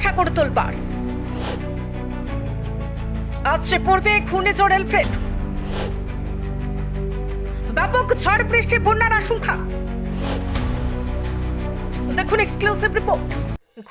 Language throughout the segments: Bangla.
বঙ্গোপসাগর তোলপাড় আছড়ে পড়বে ঘূর্ণিঝড় এলফ্রেড। ব্যাপক ঝড় বৃষ্টি, বন্যার আশঙ্কা। দেখুন এক্সক্লুসিভ রিপোর্ট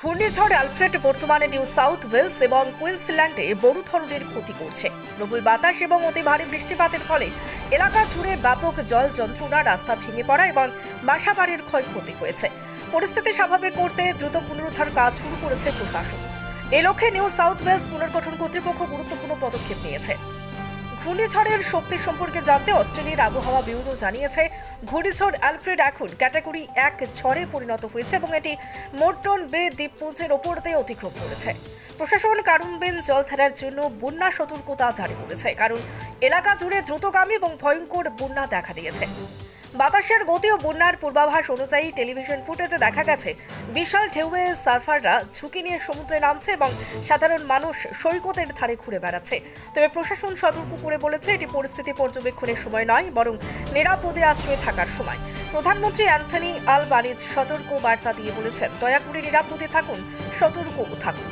ঘূর্ণিঝড় অ্যালফ্রেড বর্তমানে নিউ সাউথ ওয়েলস এবং কুইন্সল্যান্ডে বড় ধরনের ক্ষতি করছে। প্রবল বাতাস এবং অতি ভারী বৃষ্টিপাতের ফলে এলাকা জুড়ে ব্যাপক জল যন্ত্রণা, রাস্তা ভেঙে পড়া এবং বাসাবাড়ির ক্ষয়ক্ষতি হয়েছে। পরিস্থিতি স্বাভাবিক করতে দ্রুত পুনরুদ্ধার কাজ শুরু করেছে প্রশাসন। এ লক্ষ্যে নিউ সাউথ ওয়েলস পুনর্গঠন কর্তৃপক্ষ গুরুত্বপূর্ণ পদক্ষেপ নিয়েছে। ঘূর্ণিঝড়ের শক্তি সম্পর্কে জানতে অস্ট্রেলিয়ার আবহাওয়া ব্যুরো জানিয়েছে, ঘূর্ণিঝড় অ্যালফ্রেড এখন ক্যাটাগরি এক ঝড়ে পরিণত হয়েছে এবং এটি মোরটন বে দ্বীপপুঞ্জের ওপর দিয়ে অতিক্রম করেছে। প্রশাসন কারুনবেন জলধারার জন্য বন্যা সতর্কতা জারি করেছে, কারণ এলাকা জুড়ে দ্রুতগামী এবং ভয়ঙ্কর বন্যা দেখা দিয়েছে। বাতাসের গতি ও বন্যার পূর্বাভাস অনুযায়ী টেলিভিশন ফুটেজে দেখা গেছে, বিশাল ঢেউয়ে সার্ফাররা ঝুঁকি নিয়ে সমুদ্রে নামছে এবং সাধারণ মানুষ সৈকতের ধারে ঘুরে বেড়াচ্ছে। তবে প্রশাসন সতর্ক করে বলেছে, এটি পরিস্থিতি পর্যবেক্ষণের সময় নয়, বরং নিরাপদে আশ্রয়ে থাকার সময়। প্রধানমন্ত্রী অ্যান্থনি আলবানিজ সতর্ক বার্তা দিয়ে বলেছেন, দয়া করে নিরাপদে থাকুন, সতর্ক থাকুন।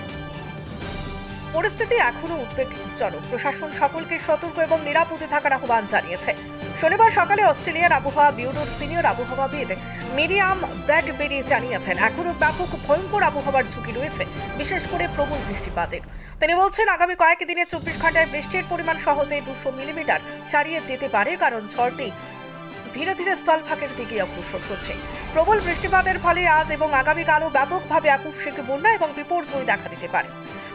পরিস্থিতি এখনও উদ্বেগজনক। প্রশাসন সকলকে সতর্ক এবং নিরাপদে থাকার আহ্বান জানিয়েছে। শনিবার সকালে অস্ট্রেলিয়ার আবহাওয়া ব্যুরোর সিনিয়র আবহাওয়াবিদ মিরিয়াম ব্র্যাডবেরি জানিয়েছেন, এখনও ব্যাপক ভয়ঙ্কর আবহাওয়ার ঝুঁকি রয়েছে, বিশেষ করে প্রবল বৃষ্টিপাতের। তিনি বলছেন, আগামী কয়েক দিনে চব্বিশ ঘন্টায় বৃষ্টির পরিমাণ সহজেই দুশো মিলিমিটার ছাড়িয়ে যেতে পারে, কারণ ঝড়টি ধীরে ধীরে স্থলভাগের দিকে অগ্রসর হচ্ছে। প্রবল বৃষ্টিপাতের ফলে আজ এবং আগামীকালও ব্যাপকভাবে আকস্মিক বন্যা এবং বিপর্যয় দেখা দিতে পারে।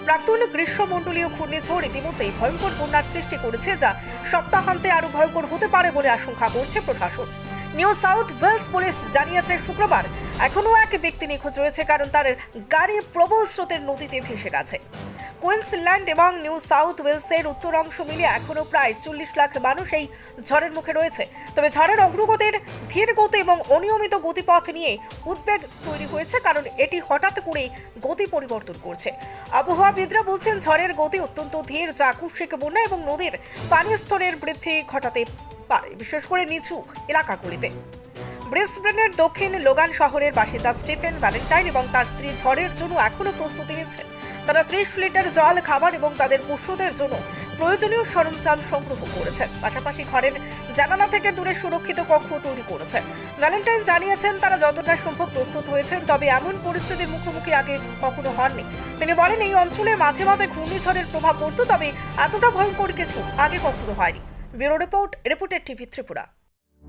প্রাক্তন গ্রীষ্মমণ্ডলীয় ঘূর্ণিঝড় ইতিমধ্যেই ভয়ঙ্কর বন্যার সৃষ্টি করেছে যা সপ্তাহান্তে আরও ভয়ঙ্কর হতে পারে বলে আশঙ্কা করছে প্রশাসন। নিউ সাউথ ওয়েলস পুলিশ জানিয়েছে শুক্রবার এখনও এক ব্যক্তি নিখোঁজ রয়েছে কারণ তার গাড়ি প্রবল স্রোতের নদীতে ভেসে গেছে। কুইন্সল্যান্ড এবং নিউ সাউথ ওয়েলসের উত্তর অংশ মিলিয়ে এখনও প্রায় চল্লিশ লাখ মানুষ এই ঝড়ের মুখে রয়েছে। তবে ঝড়ের অগ্রগতির ধীর গতি এবং অনিয়মিত গতিপথ নিয়ে উদ্বেগ তৈরি হয়েছে, কারণ এটি হঠাৎ করেই গতি পরিবর্তন করছে। আবহাওয়াবিদরা বলছেন, ঝড়ের গতি অত্যন্ত ধীর যা আকস্মিক বন্যা এবং নদীর পানি স্তরের বৃদ্ধি ঘটাতে পারে, বিশেষ করে নিচু এলাকাগুলিতে। ব্রিসবেনের দক্ষিণ লোগান শহরের বাসিন্দা স্টিফেন ভ্যালেন্টাইন এবং তার স্ত্রী ঝড়ের জন্য এখনও প্রস্তুতি নিচ্ছেন। তারা ত্রিশ লিটার জল, খাবার এবং তাদের পশুদের জন্য প্রয়োজনীয় সরঞ্জাম সংগ্রহ করেছেন। পাশাপাশি ঘরের জানালা থেকে দূরে সুরক্ষিত কক্ষ তৈরি করেছেন। ভ্যালেন্টাইন জানিয়েছেন, তারা যতটা সম্ভব প্রস্তুত হয়েছেন, তবে এমন পরিস্থিতির মুখোমুখি আগে কখনো হননি। তিনি বলেন, এই অঞ্চলে মাঝে মাঝে ঘূর্ণিঝড়ের প্রভাব পড়ত, তবে এতটা ভয়ঙ্কর কিছু আগে কখনো হয়নি। ব্যুরো রিপোর্ট, রিপোর্টের টিভি ত্রিপুরা।